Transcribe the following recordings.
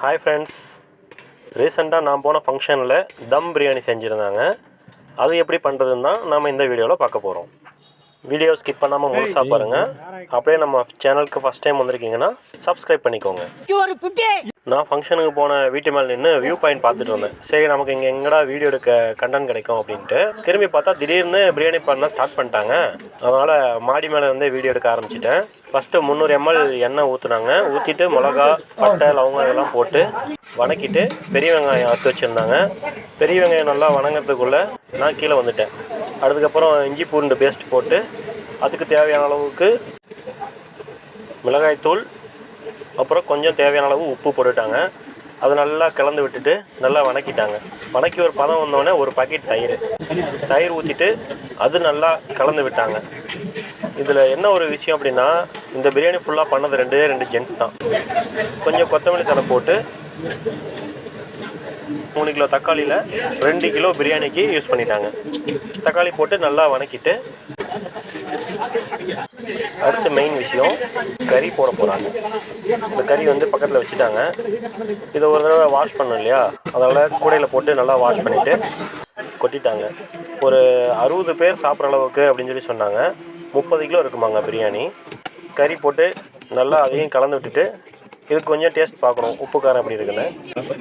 Hi friends ரீசெண்டாக நான் போன ஃபங்க்ஷனில் தம் பிரியாணி செஞ்சுருந்தாங்க. அது எப்படி பண்ணுறதுன்னு தான் நாம் இந்த வீடியோவில் பார்க்க போகிறோம் வீடியோ ஸ்கிப் பண்ணாமல் முழுசாக பாருங்கள் அப்படியே நம்ம சேனலுக்கு ஃபஸ்ட் டைம் வந்திருக்கீங்கன்னா சப்ஸ்கிரைப் பண்ணிக்கோங்க. நான் ஃபங்க்ஷனுக்கு போன வீட்டு மேலே நின்று வியூ பாயிண்ட் பார்த்துட்டு இருந்தேன். சரி நமக்கு இங்கே எங்கடா வீடியோ எடுக்க கண்டென்ட் கிடைக்கும் அப்படின்ட்டு திரும்பி பார்த்தா திடீர்னு பிரியாணி பண்ண ஸ்டார்ட் பண்ணிட்டாங்க. அதனால் மாடி மேலே வந்து வீடியோ எடுக்க ஆரம்பிச்சிட்டேன். ஃபஸ்ட்டு முந்நூறு எம்எல் எண்ணெய் ஊற்றுனாங்க ஊற்றிட்டு மிளகா பட்டை லவங்கம் இதெல்லாம் போட்டு வணக்கிட்டு பெரிய வெங்காயம் அறுத்து வச்சுருந்தாங்க. பெரிய வெங்காயம் நல்லா வணங்கிறதுக்குள்ளே நான் கீழே வந்துட்டேன். அதுக்கப்புறம் இஞ்சி பூண்டு பேஸ்ட் போட்டு அதுக்கு தேவையான அளவுக்கு மிளகாய்த்தூள் அப்புறம் கொஞ்சம் தேவையான அளவு உப்பு போட்டுட்டாங்க. அது நல்லா கலந்து விட்டுட்டு நல்லா வணக்கிட்டாங்க. வணக்கி ஒரு பதம் வந்தோடனே ஒரு பாக்கெட் தயிர். தயிர் ஊற்றிட்டு அது நல்லா கலந்து விட்டாங்க. இதில் என்ன ஒரு விஷயம் அப்படின்னா இந்த பிரியாணி ஃபுல்லாக பண்ணது ரெண்டே ரெண்டு ஜென்ஸ் தான். கொஞ்சம் கொத்தமல்லி தலை போட்டு மூணு கிலோ தக்காளியில் ரெண்டு கிலோ பிரியாணிக்கு யூஸ் பண்ணிட்டாங்க. தக்காளி போட்டு நல்லா வணக்கிட்டு அடுத்து மெயின் விஷயம் கறி போட போகிறாங்க இந்த கறி வந்து பக்கத்தில் வச்சுட்டாங்க. இதை ஒரு தடவை வாஷ் பண்ணோம் இல்லையா? அதனால் கூடையில் போட்டு நல்லா வாஷ் பண்ணிவிட்டு கொட்டிட்டாங்க. ஒரு அறுபது பேர் சாப்பிட்ற அளவுக்கு அப்படின்னு சொல்லி சொன்னாங்க. முப்பது கிலோ இருக்குமாங்க பிரியாணி. கறி போட்டு நல்லா அதையும் கலந்து விட்டுட்டு இதுக்கு கொஞ்சம் டேஸ்ட் பார்க்கணும். உப்பு காரம் எப்படி இருக்குன்னு.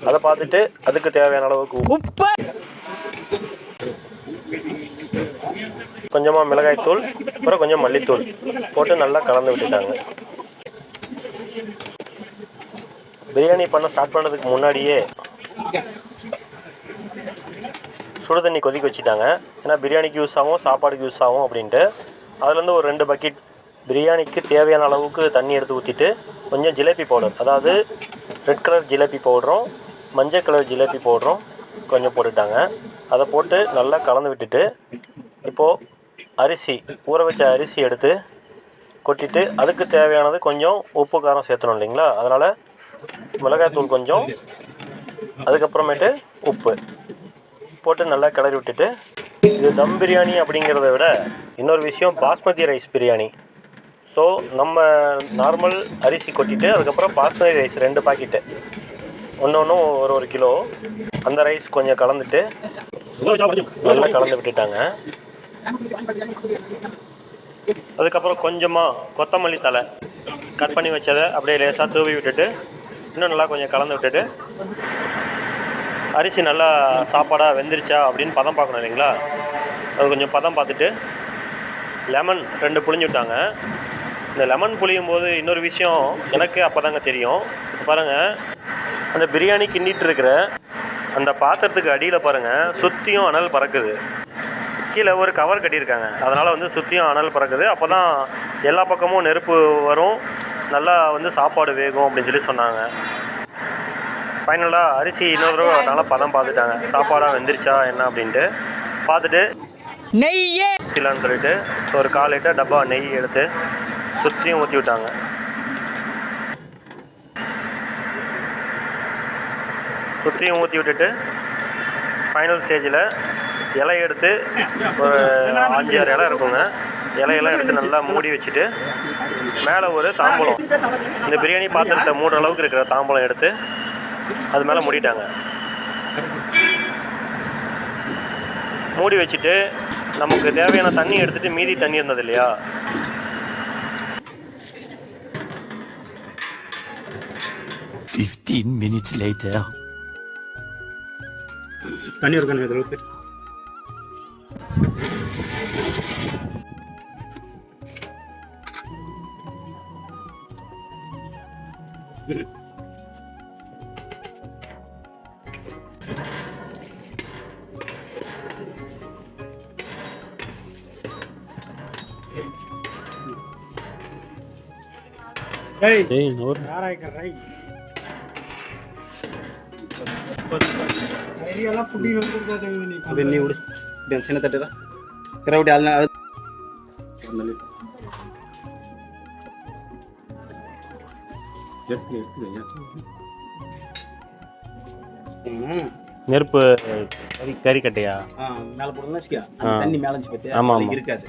அதை பார்த்துட்டு அதுக்கு தேவையான அளவுக்கு உப்பு. கொஞ்சமாக மிளகாய்த்தூள் அப்புறம் கொஞ்சம் மல்லித்தூள் போட்டு நல்லா கலந்து விட்டுட்டாங்க. பிரியாணி பண்ண ஸ்டார்ட் பண்ணதுக்கு முன்னாடியே சுடு தண்ணி கொதிக்க வச்சுட்டாங்க. ஏன்னா பிரியாணிக்கு யூஸ் ஆகும் சாப்பாடுக்கு யூஸ் ஆகும் அப்படின்ட்டு. அதுலேருந்து ஒரு ரெண்டு பக்கெட் பிரியாணிக்கு தேவையான அளவுக்கு தண்ணி எடுத்து ஊற்றிட்டு கொஞ்சம் ஜிலேபி பவுடர் அதாவது ரெட் கலர் ஜிலேபி பவுடரும் மஞ்சள் கலர் ஜிலேபி பவுடரும் கொஞ்சம் போட்டுட்டாங்க. அதை போட்டு நல்லா கலந்து விட்டுட்டு இப்போது அரிசி ஊற வச்ச அரிசி எடுத்து கொட்டிட்டு அதுக்கு தேவையானது கொஞ்சம் உப்பு காரம் சேர்த்தணும் இல்லைங்களா? அதனால் மிளகாய்த்தூள் கொஞ்சம் அதுக்கப்புறமேட்டு உப்பு போட்டு நல்லா கிளறி விட்டுட்டு இது தம் பிரியாணி அப்படிங்கிறத விட இன்னொரு விஷயம் பாஸ்மதி ரைஸ் பிரியாணி. ஸோ நம்ம நார்மல் அரிசி கொட்டிட்டு அதுக்கப்புறம் பாஸ்மதி ரைஸ் ரெண்டு பாக்கெட்டு ஒன்று ஒன்றும் ஒரு ஒரு கிலோ. அந்த ரைஸ் கொஞ்சம் கலந்துட்டு நல்லா கலந்து விட்டுட்டாங்க. அதுக்கப்புறம் கொஞ்சமாக கொத்தமல்லி தலை கட் பண்ணி வச்சதை அப்படியே லேசாக தூவி விட்டுட்டு இன்னும் நல்லா கொஞ்சம் கலந்து விட்டுட்டு அரிசி நல்லா சாப்பாடாக வெந்துருச்சா அப்படின்னு பதம் பார்க்கணும் இல்லைங்களா? அது கொஞ்சம் பதம் பார்த்துட்டு லெமன் ரெண்டு புழிஞ்சு விட்டாங்க. இந்த லெமன் புளியும் போது இன்னொரு விஷயம் எனக்கு அப்போ தாங்க தெரியும். பாருங்கள் அந்த பிரியாணி கிண்டிட்டு இருக்கிற அந்த பாத்திரத்துக்கு அடியில் பாருங்கள் சுற்றியும் அனல் பறக்குது. கீழே ஒரு கவர் கட்டியிருக்காங்க. அதனால் வந்து சுற்றியும் அனல் பறக்குது. அப்போ தான் எல்லா பக்கமும் நெருப்பு வரும். நல்லா வந்து சாப்பாடு வேகும் அப்படின்னு சொல்லி சொன்னாங்க. ஃபைனலாக அரிசி இன்னொரு தடவை நல்லா பதம் பார்த்துட்டாங்க. சாப்பாடாக வெந்துருச்சா என்ன அப்படின்ட்டு. பார்த்துட்டு நெய்யே. ஊற்றிலான்னு சொல்லிட்டு ஒரு கால் லிட்டர் டப்பா நெய் எடுத்து சுற்றியும் ஊற்றி விட்டாங்க. சுற்றியும் ஊற்றி விட்டுட்டு ஃபைனல் ஸ்டேஜில் இலை எடுத்து ஒரு அஞ்சு ஆறு இலை இருக்குங்க. இலையெல்லாம் எடுத்து நல்லா மூடி வச்சுட்டு மேலே ஒரு தாம்பூலம். இந்த பிரியாணி பாத்திரத்தை மூடுற அளவுக்கு இருக்கிற தாம்பூலம் எடுத்து அது மேலே மூடிட்டாங்க. மூடி வச்சுட்டு நமக்கு தேவையான தண்ணி எடுத்துகிட்டு மீதி தண்ணி இருந்தது இல்லையா? Fifteen minutes later. தண்ணி ஒரு கண்ணு அளவுக்கு ஏய் யாராய்க்க சின்ன நெருப்பு கறி கறிக்கட்டையா கட்டையா? மேல போடணும்னு தண்ணி மேலே ஆமா, இருக்காது